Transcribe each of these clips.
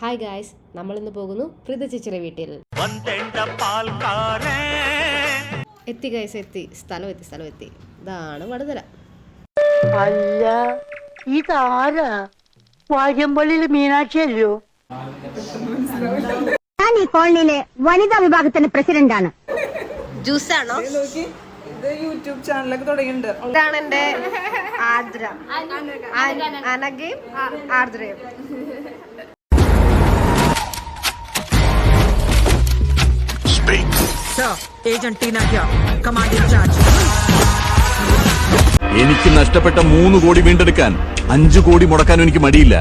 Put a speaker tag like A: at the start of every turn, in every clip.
A: Hi guys നമ്മളിന്ന് പോകുന്നു പ്രീത ചേച്ചിയുടെ വീട്ടിൽ. എത്തി ഗൈസ് എത്തി. സ്ഥലം എത്തി സ്ഥലം എത്തി. ഇതാണ് വടുതല.
B: അല്ല ഇതാരാ? വാര്യമ്പള്ളിയിൽ മീനാക്ഷി അല്ലയോ?
C: ഞാൻ ഈ കോളനിയിലെ വനിതാ വിഭാഗത്തിന്റെ പ്രസിഡന്റാണ്.
A: ജ്യൂസ് ആണോ
D: ഇത് യൂട്യൂബ് ചാനലൊക്കെ തുടങ്ങിയിട്ടുണ്ട്.
A: ഇതാണ് എന്റെ ആർദ്ര. അന- അനഘയും ആർദ്രയും.
E: ഏജന്റ് ടീന കമാൻഡ്
F: എനിക്ക് നഷ്ടപ്പെട്ട മൂന്ന് കോടി വീണ്ടെടുക്കാൻ അഞ്ചു കോടി മുടക്കാനും എനിക്ക് മടിയില്ല.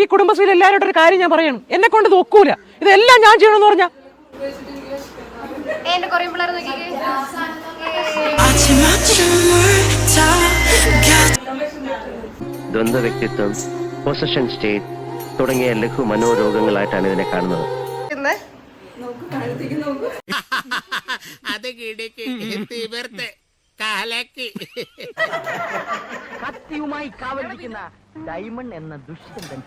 E: ഈ കുടുംബശ്രീയിൽ എല്ലാവരോടും ഒരു കാര്യം ഞാൻ പറയണം. എന്നെ കൊണ്ട് ഇത് ഒക്കൂല. ഇതെല്ലാം ഞാൻ ചെയ്യണമെന്ന് പറഞ്ഞ?
A: എന്റെ കുറേ പിള്ളേർ നോക്കിക്കേ.
G: ദ്വന്ദ്വ വ്യക്തിത്വം പൊസഷൻ സ്റ്റേറ്റ് തുടങ്ങിയ ലഘു മനോരോഗങ്ങളായിട്ടാണ് ഇതിനെ കാണുന്നത്.
A: ഇന്ന്
B: കത്തിയുമായി കാവലിരിക്കുന്ന ഡയമണ്ട് എന്ന ദുഷ്യന്തൻ.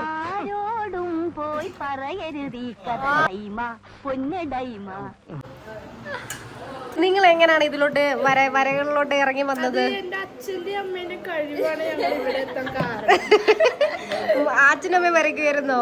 C: ആരോടും പോയി പറയരുതീ ഡൈമ പൊന്ന് ഡൈമ
A: നിങ്ങൾ എങ്ങനെയാണ് ഇതിലോട്ട് വര വരകളിലോട്ട് ഇറങ്ങി വന്നത്?
D: എന്റെ അച്ഛന്റെ അമ്മേന്റെ കഴിവാണ് ഞങ്ങൾ ഇവിടെ എത്താൻ കാരണം.
A: അച്ഛനമ്മ വരയ്ക്കുമായിരുന്നോ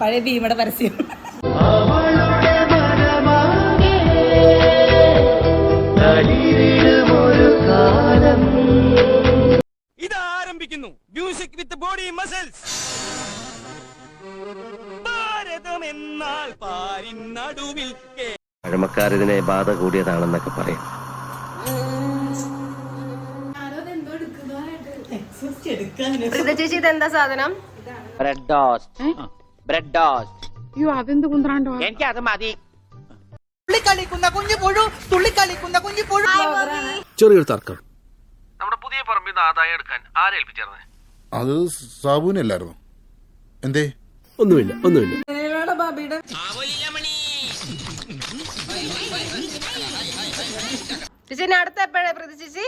D: പഴയ ഭീമയുടെ പരസ്യം.
H: ഇത് ആരംഭിക്കുന്നു music with body muscles Bharatam എന്നാൽ പാരിൻ നടുവിൽ കേ-
G: പഴമക്കാർ ഇതിനെ ബാധ കൂടിയതാണെന്നൊക്കെ പറയും.
A: ചേച്ചി ഇത് എന്താ സാധനം
I: ബ്രെഡ് ടോസ്റ്റ് ബ്രെഡ് ടോസ്റ്റ് എനിക്ക് അത് മതി.
D: തുള്ളിക്കളിക്കുന്ന കുഞ്ഞു പുഴു തുള്ളിക്കളിക്കുന്ന കുഞ്ഞു പുഴു.
F: ചെറിയൊരു തർക്കം.
H: നമ്മുടെ പുതിയ പറമ്പിൽ നിന്ന് ആദായം എടുക്കാൻ ആരേൽപ്പിച്ചേർന്നേ
J: അത് സാബുവിനല്ലായിരുന്നു എന്തേ?
F: ഒന്നുമില്ല ഒന്നുമില്ല.
A: ചേച്ചി അടുത്ത എപ്പോഴാണ് പ്രതി ചേച്ചി?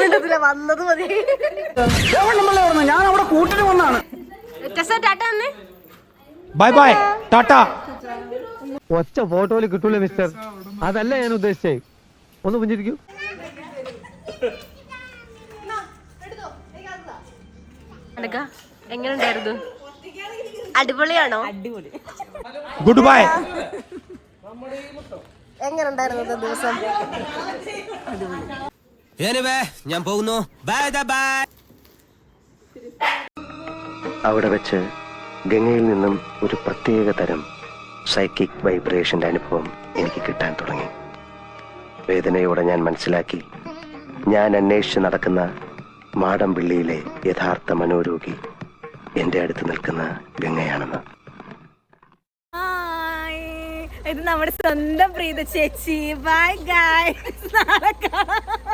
A: മിണ്ടത്തില്ല, വന്നത് മതി.
B: ഞാൻ അവിടെ കൂട്ടിന് വന്നാണ്
H: ബൈ ബൈ ടാറ്റ.
I: ഒറ്റ ഫോട്ടോയിൽ കിട്ടൂല മിസ്റ്റർ? അതല്ല ഞാൻ ഉദ്ദേശിച്ചേ. ഒന്ന് പുഞ്ചിരിക്കൂ.
A: എങ്ങനെയുണ്ടായിരുന്നു അടിപൊളിയാണോ?
H: അടിപൊളി ഗുഡ് ബൈ
A: ദിവസം?
H: ഞാൻ പോകുന്നു. ബൈ ബൈ
G: അവിടെ വെച്ച് ഗംഗയിൽ നിന്നും ഒരു പ്രത്യേക തരം സൈക്കിക് വൈബ്രേഷന്റെ അനുഭവം എനിക്ക് കിട്ടാൻ തുടങ്ങി. വേദനയോടെ ഞാൻ മനസ്സിലാക്കി. ഞാൻ അന്വേഷിച്ച് നടക്കുന്ന മാടമ്പിള്ളിയിലെ യഥാർത്ഥ മനോരോഗി എന്റെ അടുത്ത് നിൽക്കുന്ന ഗംഗയാണെന്ന്.
D: ഇത് നമ്മുടെ സ്വന്തം പ്രീത ചേച്ചി. ബൈ ഗായ് നാളെ കാണാം.